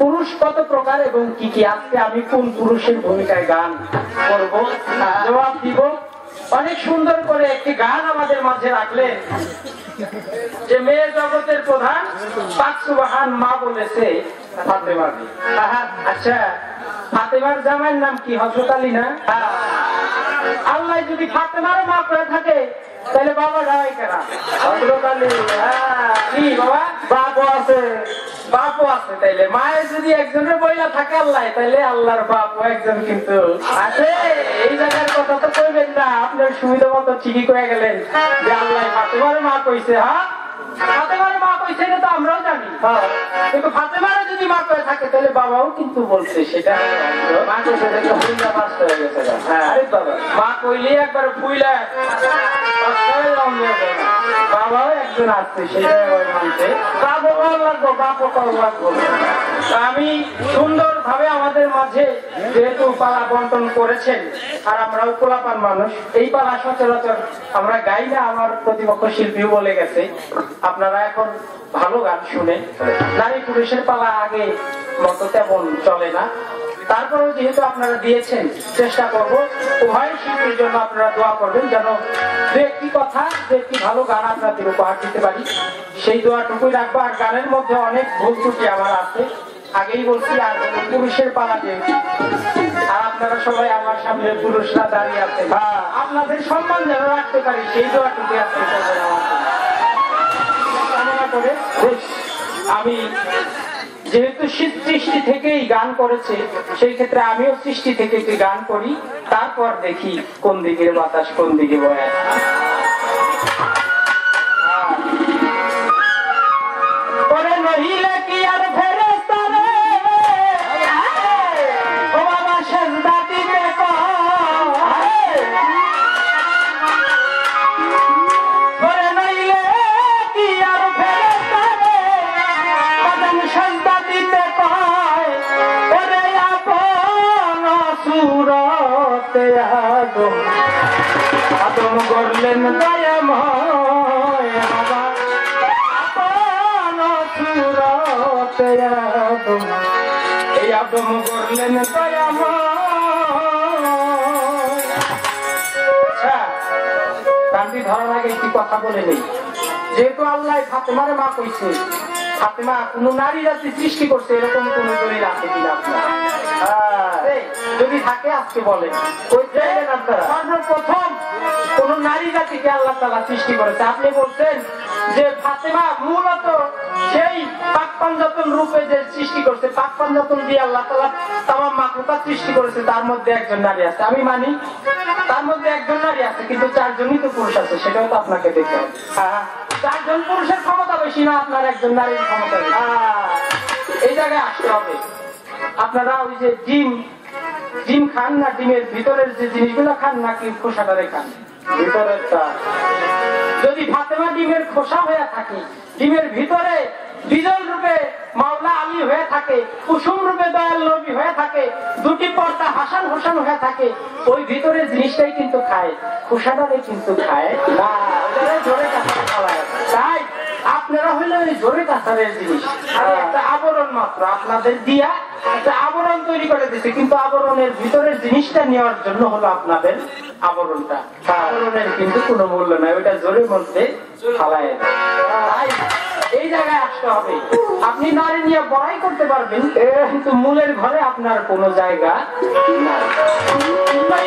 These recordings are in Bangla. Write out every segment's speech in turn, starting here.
পুরুষ কত প্রকার এবং কি কি? আজকে আমি কোন পুরুষের ভূমিকায় গান করব? জবাব দিব। অনেক সুন্দর করে একটি গান আমাদের মাঝে রাখলেন, যে মেয়ে জগতের প্রধান পাকসুবাহান মা বলেছে ফাতেমাকে আচ্ছা ফাতেমার জামাইয়ের নাম কি? হজরত আলী না? আল্লাহ যদি ফাতেমারও মা করে থাকে তাহলে বাবা যাওয়াই কেনা? হ্যাঁ, বাবা? বাপও আছে বাপও আছে তাইলে। মায়ের যদি একজনের বইলা থাকে আল্লাহ তাইলে আল্লাহর বাপও একজন কিন্তু আছে। এই জায়গার কথা তো কইবেন না আপনার সুবিধা মতো ঠিকই কয়ে গেলেন যে আল্লাহ তোমার মা কইছে হ্যাঁ? ফাতেমার মা কইছে এটা তো আমরাও জানি। হ্যাঁ। কিন্তু ফাতেমারও যদি মা করে থাকে তাহলে বাবাও কিন্তু বলছে সেটা মা কইছে দেখো ফুইলা পাস হয়ে গেছে হ্যাঁ। আরে বাবা। মা কইলে একবার ফুইলা হয়ে। বাবাও একজন আসছে সেটা মানছে। বাবু লাগবো বাপ লাগবো। আমি সুন্দর ভাবে আমাদের মাঝে যেহেতু পালা বন্টন করেছেন, আর আমরাও কোলাপান মানুষ, এই পালা সচরাচর আমরা গাই না আমার প্রতিপক্ষ শিল্পী বলে গেছে। আপনারা এখন ভালো গান শুনে নারী পুরুষের পালা আগে মতো তেমন চলে না। তারপরেও যেহেতু আপনারা দিয়েছেন, চেষ্টা করব উভয় শিল্পীর জন্য আপনারা দোয়া করবেন যেন দু একটি কথা, দু একটি ভালো গান আপনাদের উপহার দিতে পারি। সেই দোয়াটুকুই রাখব, আর গানের মধ্যে অনেক ভুল ত্রুটি আমার আছে। আগেই বলছি আর পুরুষের পালা যেহেতু আর আপনারা সবাই আমার সামনে পুরুষরা দাঁড়িয়ে আছে। বা আপনাদের সম্মান যেন রাখতে পারি সেই দোয়াটুকু আছে করবেন আমার করে আমি যেহেতু শীত সৃষ্টি থেকেই গান করেছে সেই ক্ষেত্রে আমিও সৃষ্টি থেকে একটি গান করি তারপর দেখি কোন দিকের বাতাস কোন দিকে বয়ে। করলেন দয়াময়। আপন সুরতে এই আদম কথা বলে যেহেতু আল্লাহ ফাতেমারে মা কইছে ফাতেমা কোন নারী জাতি সৃষ্টি করছে এরকম কোন দলিল আছে কিনা আপনার? হ্যাঁ, যদি থাকে আজকে বলেন। ওই আপনারা? সর্বপ্রথম কোন নারী জাতিকে আল্লাহ তালা সৃষ্টি করেছে। আপনি বলছেন যে ফাতেমা মূলত সেই পাক পাঞ্জাতন রূপে যে সৃষ্টি করছে পাক পাঞ্জাতন দিয়ে আল্লাহ তালা তামাম মাকুতা সৃষ্টি করেছে তার মধ্যে একজন নারী আছে। আমি মানি তার মধ্যে একজন নারী আছে কিন্তু চারজনই তো পুরুষ আছে সেটাও তো আপনাকে দেখতে হবে। হ্যাঁ, চারজন পুরুষের ক্ষমতা বেশি না আপনার একজন নারীর ক্ষমতা। হ্যাঁ, এই জায়গায় আসতে হবে। আপনারা ওই যে ডিম ডিম খান না ডিমের ভিতরের যে জিনিসগুলো খান নাকি খোসাটারে খান? যদি ফাতেমা ডিমের খোসা হয়ে থাকে, ডিমের ভিতরে বিজল রূপে মাওলা আলী হয়ে থাকে, কুসুম রূপে দয়াল নবী হয়ে থাকে, দুটি পর্দা হাসান হোসান হয়ে থাকে, ওই ভিতরে জিনিসটাই কিন্তু খায় খোসাটারে কিন্তু খায় তাই আপনারা হইলে ওই জোরে কাছারের জিনিস। আর একটা আবরণ মাত্র আপনাদের দিয়া একটা আবরণ তৈরি করে দিচ্ছে কিন্তু আবরণের ভিতরের জিনিসটা নেওয়ার জন্য হলো আপনাদের আবরণটা। আবরণের কিন্তু কোনো মূল্য নাই। ওইটা জোরের মধ্যে ফালায় তাই এই জায়গায় আসতে হবে। আপনি নারী নিয়ে বড়াই করতে পারবেন। কিন্তু মূলের ঘরে আপনার কোনো জায়গা নাই।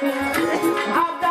I'll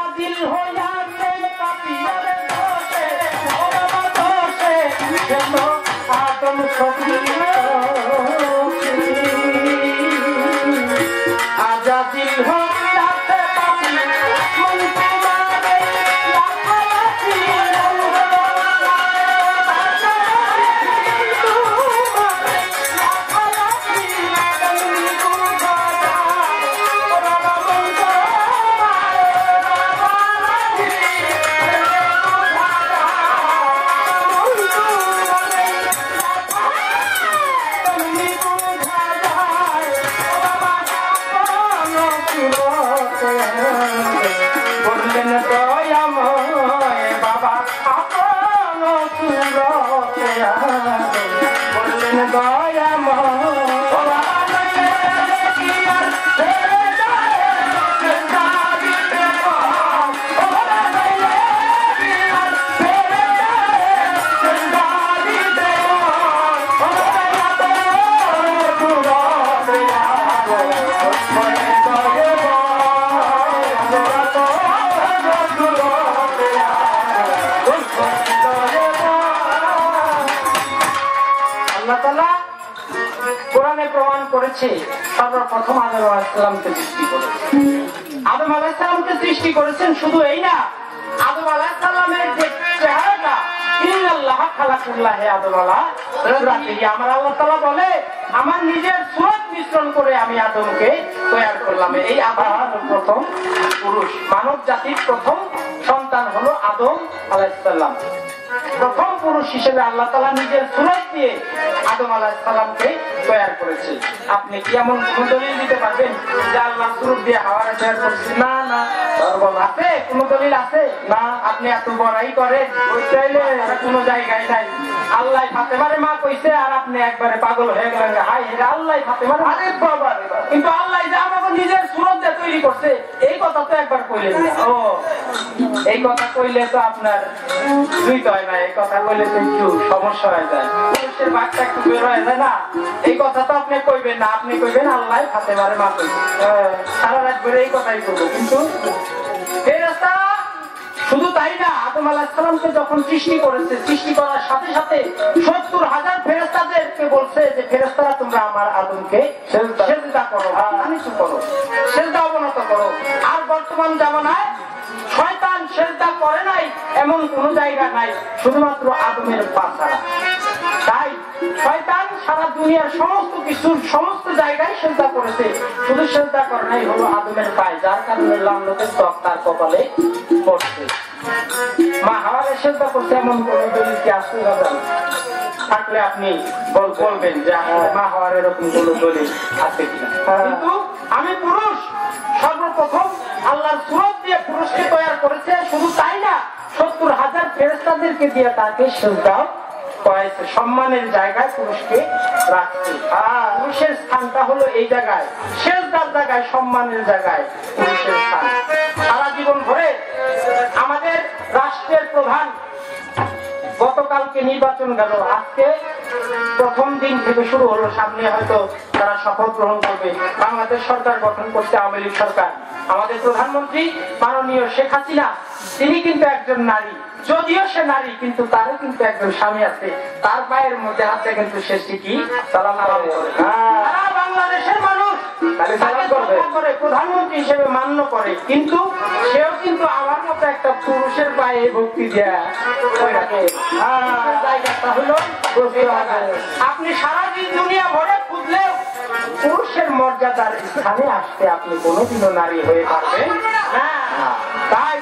गायम করেছে সর্বপ্রথম আদম আলাইসালামকে সৃষ্টি করেছেন আদম আলাইসালামকে সৃষ্টি করেছেন শুধু এই না, আদম আলাইসালামের যে চেহারাটা আল্লাহ নিজের সুরত আদমকে করলাম। এই আদম প্রথম পুরুষ। মানব জাতির প্রথম সন্তান হলো আদম প্রথম পুরুষ হিসেবে আল্লাহ তালা নিজের সুরত দিয়ে আদম আলাহ সালামকে তৈরি করেছে। আপনি কি এমন কোন দলিল দিতে পারবেন যে আল্লাহ সুরত দিয়ে হাওয়ারে তৈরি করছে না না। আছে? কোন দলিল আছে? না আপনি এত বড়াই করেন ওই চাইলে কোন জায়গায় নাই। আল্লাহ ফাতেমারে মা কইছে আর আপনি একবারে পাগল হয়ে গেলেন হাই এটা আল্লাহ ফাতেমারে আরে বাবা কিন্তু আল্লাহ যে আমাকে নিজের সুরত দিয়ে তৈরি করছে এই কথা তো একবার কইলেন ও এই কথা কইলে তো আপনার দুইতে হয় না এই কথা কইলে তো একটু সমস্যা হয়ে যায়। পুরুষের বাঘটা একটু বের হয়ে যায় না। এই কথা তো আপনি কইবেন না আপনি কইবেন আল্লাহ হাতে মারে মা কইবে হ্যাঁ, সারা রাত ধরে এই কথাই করব কিন্তু ফেরেশতা শুধু তাই না, আদম আলাহিসাল্লামকে যখন সৃষ্টি করেছে, সৃষ্টি করার সাথে সাথে সত্তর হাজার ফেরেস্তাদেরকে বলছে যে ফেরেস্তারা তোমরা আমার আদমকে করো করো, সেজদা অবনত করো। আর বর্তমান জামানায় শয়তান সেজদা করে নাই, এমন কোন জায়গা নাই, শুধুমাত্র আদমের পা ছাড়া তাই শয়তান সারা দুনিয়ার সমস্ত কিছুর সমস্ত জায়গায় সেজদা করেছে। শুধু সেজদা করে নাই হলো আদমের পায়ে যার কারণে ত্বক তার কপালে পড়ছে। মা হাওয়ারে সেজদা করছে এমন কোন দলিল কি আসতে থাকলে আপনি বলবেন। যে আসলে মা হওয়ার এরকম কোন দলিল আছে কিনা। কিন্তু আমি পুরুষ সর্বপ্রথম আল্লাহর সুরত দিয়ে পুরুষকে তৈরি করেছে। শুধু তাই না সত্তর হাজার ফেরেস্তাদেরকে দিয়ে তাকে সেজদাও সম্মানের জায়গায় পুরুষকে আর পুরুষের স্থানটা হলো এই জায়গায়। শেষদার জায়গায় সম্মানের জায়গায় পুরুষের স্থান। সারা জীবন ধরে আমাদের রাষ্ট্রের প্রধান গতকালকে নির্বাচন গেল। আজকে প্রথম দিন থেকে শুরু হলো। সামনে হয়তো তারা শপথ গ্রহণ করবে। বাংলাদেশ সরকার গঠন করছে আওয়ামী লীগ সরকার। আমাদের প্রধানমন্ত্রী মাননীয় শেখ হাসিনা তিনি কিন্তু একজন নারী। যদিও সে নারী কিন্তু তারও কিন্তু একজন স্বামী আছে। তার পায়ের মধ্যে হাতে কিন্তু সে শিখি করে। বাংলাদেশের মানুষ করে প্রধানমন্ত্রী হিসেবে মান্য করে। কিন্তু সেও কিন্তু আমার মতো একটা পুরুষের পায়ে ভক্তি দেয়া জায়গাটা হলো আপনি সারা দিন দুনিয়া ভরে খুঁজলেও পুরুষের মর্যাদার স্থানে আসতে আপনি কোনোদিনও নারী হয়ে পারবেন না। তাই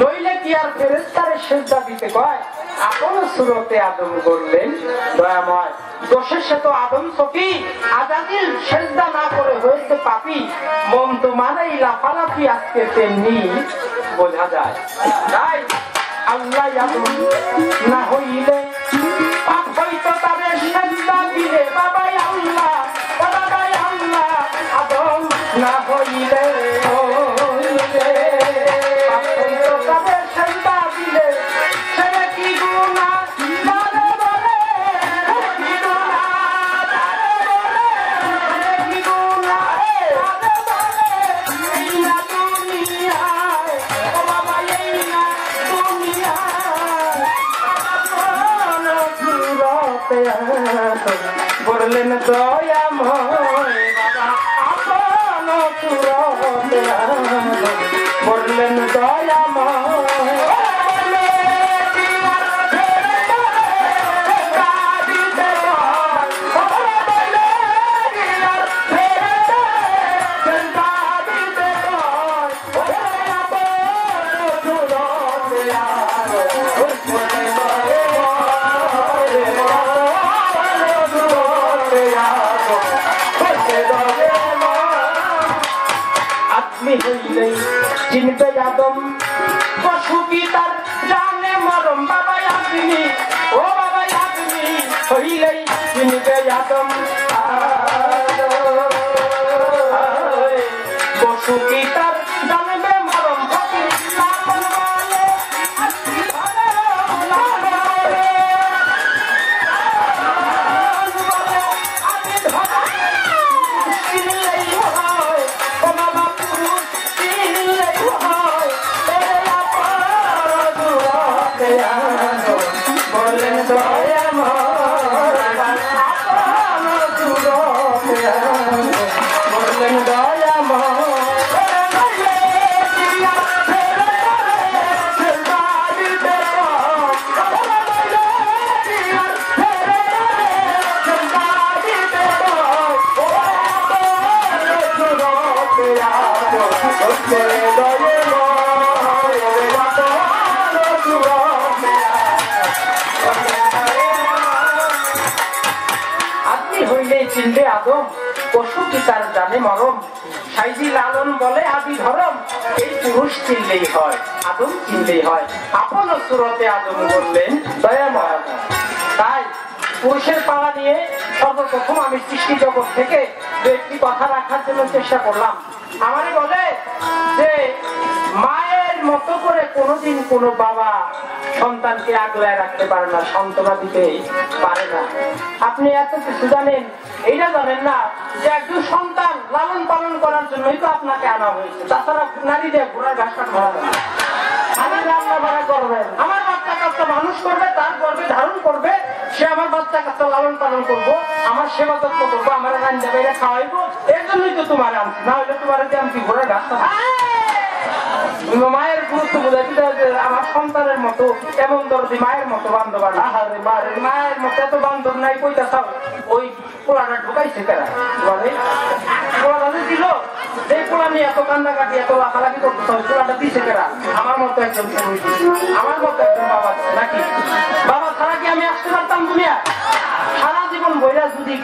নইলে কি আর ফেরেস্তারে সেজদা দিতে কয়? আপন সুরতে আদম করলেন দয়াময় সে তো আদম সফি না করে হয়েছে পাপি। মন তো মানেই লাফালাফি আজকে তেমনি বোঝা যায়। তাই আল্লাহ না হইলে দয়াময় আপন পুরো বললেন দয়াময় আপনি হইলে চিনবে আদম পশু কি তার জানে মরম বাবা আপনি ও বাবা আপনি হইলেই চিনবে আদম পশু কি তার আদম পশু কি তার জানে মরম সাইজি লালন বলে, আদি ধরম, এই পুরুষ চিনলেই হয়, আদম চিনলেই হয়। আপন সুরতে আদম বললেন, দয়া দয়াময় তাই পুরুষের পাওয়া নিয়ে সর্বপ্রথম আমি সৃষ্টি জগৎ থেকে দু একটি কথা রাখার জন্য চেষ্টা করলাম। আমারই বলে যে মায়ের মতো করে কোনোদিন কোনো বাবা সন্তানকে আগলায় রাখতে পারে না, সান্ত্বনা দিতে পারে না। আপনি এত কিছু জানেন? এইটা জানেন না যে একজন সন্তান লালন পালন করার জন্যই তো আপনাকে আনা হয়েছে। তাছাড়া নারীদের ঘোড়ার ঘাস কাটা ভাড়া দেয় না। আমি রান্না বাড়া করবেন আমার বাচ্চা কাচ্চা মানুষ করবে, তার গর্বে ধারণ করবে, সে আমার বাচ্চা কাচ্চা লালন পালন করব, আমার সেবা যত্ন করব, আমার রান্না বাইরে খাওয়াইবো, এর জন্যই তো তোমার আনছি। না হলে তোমার যে আমি ঘোড়ার ঘাস কাটা মায়ের গুরুত্ব বোঝাই হবে আমার সন্তানের মতো এমন দরদি মায়ের মতো বান্ধব আহারে মায়ের মায়ের মতো এত বান্ধব নাই কইতা সব ওই পোলাটা ঢুকাইছে কেনা যে দিল যে নিয়ে এত কান্দাকাটি এত লাফালাফি করতে দিছে কেনা আমার মতো একজন আমার মতো একজন বাবা নাকি? বাবা ছাড়া কি আমি আসতে পারতাম দুনিয়া? সারা জীবন বইরা যদি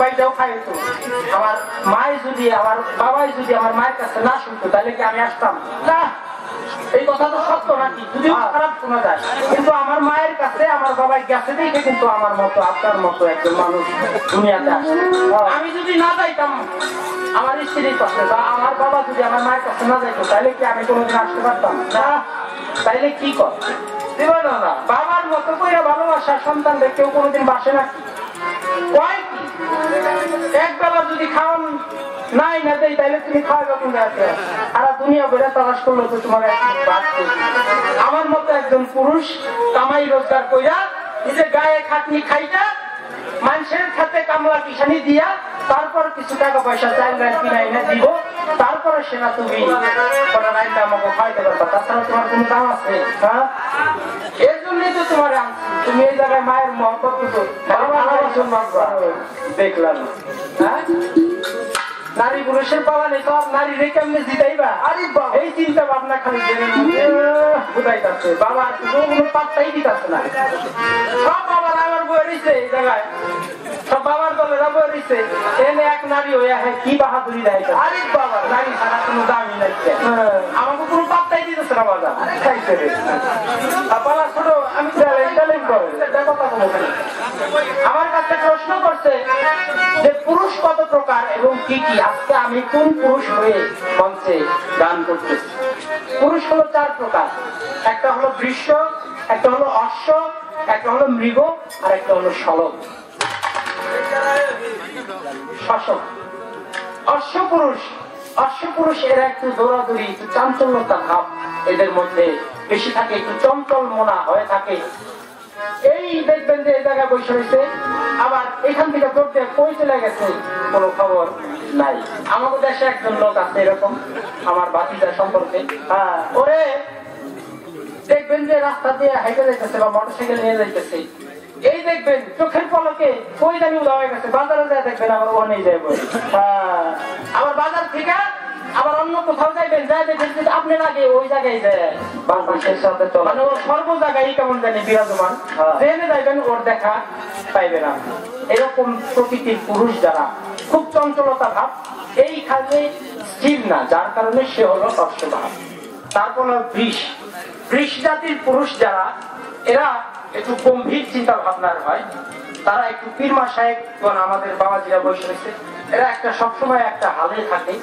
বাইটাও আমার মায় যদি আমার বাবাই যদি আমার মায়ের কাছে না শুনতো তাহলে কি আমি আসতাম? না। এই কথা তো সত্য নাকি? যদিও খারাপ শোনা যায়। কিন্তু আমার মায়ের কাছে আমার বাবাই গেছে দেখে কিন্তু আমার মতো আপনার মতো একজন মানুষ দুনিয়াতে আসে। আমি যদি না যাইতাম আমার স্ত্রীর কাছে বা আমার বাবা যদি আমার মায়ের কাছে না যাইতো তাহলে কি আমি কোনোদিন আসতে পারতাম? না। তাইলে কি কর? না না। বাবার মতো করে ভালোবাসা সন্তানদের কেউ কোনোদিন বাসে বেলা যদি খাওয়ান নাই না তুমি আর দুনিয়া তো তোমার আমার মতো একজন পুরুষ কামাই রোজগার কইরা নিজে গায়ে খাটনি খাইটা, মানুষের খাতে কামলা কিষানি দিয়া তারপর কিছু টাকা পয়সা চাইল রাইল কিনা এনে দিব। তারপরে সেনা তুমি আমাকে খাইতে পারবা তাছাড়া তোমার কোনো দাম আছে? হ্যাঁ? এর জন্যই তো তোমার তুমি এই জায়গায় মায়ের মহব্বত দুটো দেখলাম। হ্যাঁ? নারী পুরুষের পাওয়া নেই তো নারী রে কেমনে জিতাইবা? আরে বাবা। এই চিন্তা ভাবনা খালি বুঝাইতেছে। বাবা কোনো পাত্তাই দিতেছে না। সব আমার এই জায়গায়। সব বাবার দলেরা বই রয়েছে এনে এক নারী হয়ে হ্যাঁ কি বাহাদুরি দেয় আরে বাবা নারী ছাড়া কোনো দামই নাই। আমাকে কোনো পাত্তাই দিতেছে না বাবা। খাইছে রে। ছোট আমি চ্যালেঞ্জ চ্যালেঞ্জ করে। দেখো কথা বলছি আমার কাছে প্রশ্ন করছে যে পুরুষ কত প্রকার এবং কি কি? আজকে আমি কোন পুরুষ হয়ে মঞ্চে গান করতেছি? পুরুষ হলো চার প্রকার। একটা হলো বৃষ্য একটা হলো অশ্ব একটা হলো মৃগ, আর একটা হলো সলক এই দেখবেন যে আবার এখান থেকে কই চলে গেছে কোনো খবর নাই। আমাদের দেশে একজন লোক আছে এরকম, আমার বাতিজা সম্পর্কে। হ্যাঁ ওরে দেখবেন যে রাস্তা দিয়ে হাইটে যাইতেছে বা মোটরসাইকেল নিয়ে যাইতেছে। এই দেখবেন চোখের পলকে কই জানি উদা গেছে। বাজারে যায় দেখবেন আবার ও নিয়ে যাইব। হ্যাঁ। আবার বাজার থেকে আবার অন্য কোথাও যাইবেন যায় দেখবেন যে আপনার আগে ওই জায়গায় যায় বাংলাদেশের সাথে তো মানে ওর সর্ব জায়গায় কেমন জানি বিরাজমান। জেনে যাইবেন ওর দেখা পাইবে না। এরকম প্রকৃতির পুরুষ যারা খুব চঞ্চলতা ভাব। এই খালে স্থির না যার কারণে সে হলো অশ্বভাব তারপর হলো বৃষ। বৃষ জাতির পুরুষ যারা, এরা একটু গম্ভীর চিন্তা ভাবনার হয়। তারা একটু পীরমা সাহেব আমাদের বাবাজিরা বসে রয়েছে। এরা একটা সবসময় একটা হালে থাকে।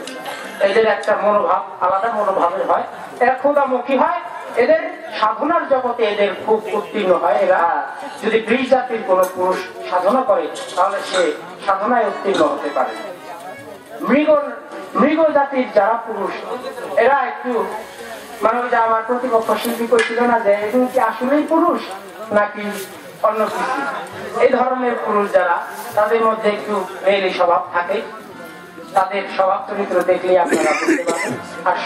এদের একটা মনোভাব, আলাদা মনোভাবের হয়। এরা ক্ষুদামুখী হয়। এদের সাধনার জগতে এদের খুব উত্তীর্ণ হয় এরা। যদি বৃষ জাতির কোন পুরুষ সাধনা করে, তাহলে সে সাধনায় উত্তীর্ণ হতে পারে। মৃগ মৃগ জাতির যারা পুরুষ, এরা একটু আমার প্রতিপক্ষ শিল্পী করেছিল না যে কি আসলেই পুরুষ নাকি অন্য কিছু? এই ধরনের পুরুষ যারা, তাদের মধ্যে একটু মেয়েলি স্বভাব থাকে। তাদের স্বভাব চরিত্র আপনারা বুঝতে আর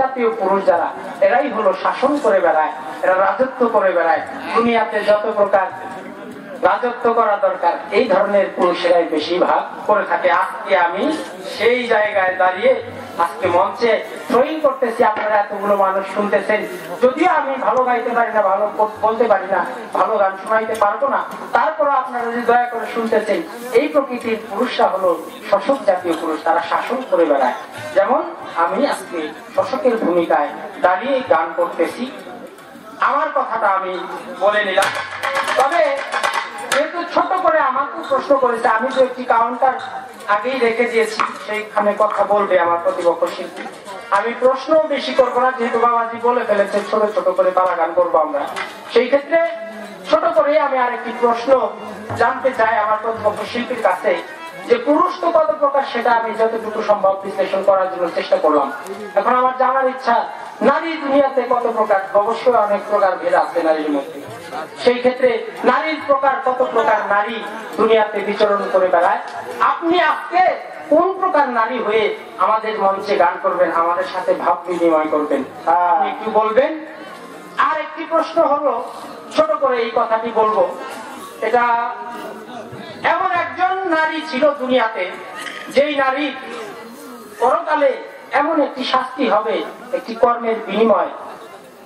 জাতীয় পুরুষ যারা, এরাই হলো শাসন করে বেড়ায়, এরা রাজত্ব করে বেড়ায়। দুনিয়াতে যত প্রকার রাজত্ব করা দরকার, এই ধরনের পুরুষেরাই বেশিরভাগ করে থাকে। আজকে আমি সেই জায়গায় দাঁড়িয়ে আজকে মঞ্চে ট্রয়িং করতেছি আপনারা এতগুলো মানুষ শুনতেছেন। যদিও আমি ভালো গাইতে পারি না, ভালো বলতে পারি না, ভালো গান শোনাইতে পারব না তারপরে আপনারা যদি দয়া করে শুনতেছেন, এই প্রকৃতির পুরুষরা হলো শশক জাতীয় পুরুষ, তারা শাসন করে বেড়ায়। যেমন আমি আজকে শশকের ভূমিকায় দাঁড়িয়ে গান করতেছি। আমার কথাটা আমি বলে নিলাম। তবে যেহেতু ছোট করে আমাকে প্রশ্ন করেছে, আমি তো একটি কাউন্টার আগেই রেখে দিয়েছি, সেইখানে কথা বলবে আমার প্রতিপক্ষ শিল্পী। আমি প্রশ্ন বেশি করব না, যেহেতু বাবাজি বলে ফেলেছে ছোট ছোট করে পালা গান করব আমরা। সেই ক্ষেত্রে ছোট করে আমি আরেকটি প্রশ্ন জানতে চাই আমার প্রতিপক্ষ শিল্পীর কাছে, যে পুরুষ তো কত প্রকার, সেটা আমি যতটুকু সম্ভব বিশ্লেষণ করার জন্য চেষ্টা করলাম। এখন আমার জানার ইচ্ছা, নারী দুনিয়াতে কত প্রকার, অবশ্যই অনেক প্রকার ভেদ আছে নারীর মধ্যে। সেই ক্ষেত্রে নারীর প্রকার, কত প্রকার নারী দুনিয়াতে বিচরণ করে বেড়ায়? আপনি আজকে কোন প্রকার নারী হয়ে আমাদের মঞ্চে গান করবেন, আমাদের সাথে ভাব বিনিময় করবেন? একটু বলবেন? আর একটি প্রশ্ন হলো, ছোট করে এই কথাটি বলব। এটা এমন একজন নারী ছিল দুনিয়াতে, যেই নারী পরকালে এমন একটি শাস্তি হবে, একটি কর্মের বিনিময়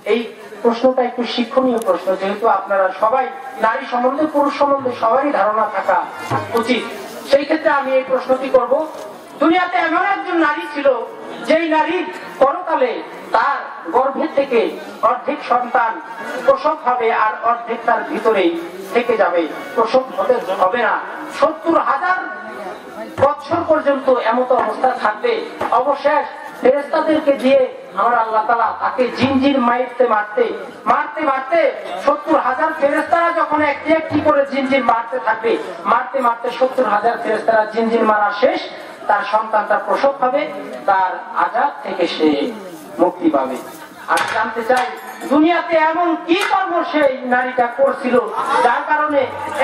এই প্রশ্নটা একটু শিক্ষণীয় প্রশ্ন, যেহেতু আপনারা সবাই নারী সম্বন্ধে, পুরুষ সম্বন্ধে সবারই ধারণা থাকা উচিত। সেই ক্ষেত্রে আমি এই প্রশ্নটি করব। দুনিয়াতে এমন একজন নারী ছিল, যেই নারী পরকালে তার গর্ভের থেকে অর্ধেক সন্তান প্রসব হবে আর অর্ধেক তার ভিতরে থেকে যাবে। প্রসব হতে হবে না। সত্তর হাজার বছর পর্যন্ত এমত অবস্থা থাকবে। অবশেষ ফেরেস্তাদেরকে দিয়ে আমার আল্লাহ তালা তাকে জিনজির মারতে মারতে মারতে সত্তর হাজার ফেরেস্তারা যখন একটি একটি করে জিনজির মারতে থাকবে, মারতে মারতে সত্তর হাজার ফেরেস্তারা জিনজির মারা শেষ, তার সন্তানটা প্রসব তার আজাদ থেকে সে মুক্তি পাবে। আমি জানতে চাই, দুনিয়াতে এমন কি কর্ম সেই নারীটা করছিল, যার কারণে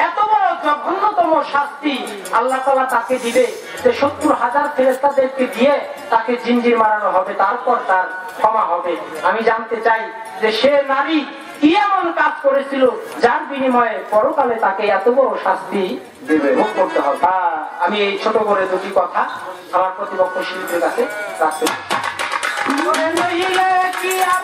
এত বড় জঘন্যতম শাস্তি আল্লাহ তালা তাকে দিবে যে সত্তর হাজার ফেরেস্তাদেরকে দিয়ে তাকে জিঞ্জির মারানো হবে তারপর তার ক্ষমা হবে। আমি জানতে চাই যে সে নারী কি এমন কাজ করেছিল যার বিনিময়ে পরকালে তাকে এত বড় শাস্তি ভোগ করতে হবে। বা আমি এই ছোট করে দুটি কথা আমার প্রতিপক্ষ শিল্পীর কাছে রাখতে চাই। কি আর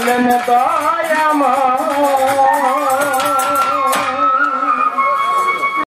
এই পুরুষ করলেন দয়াময়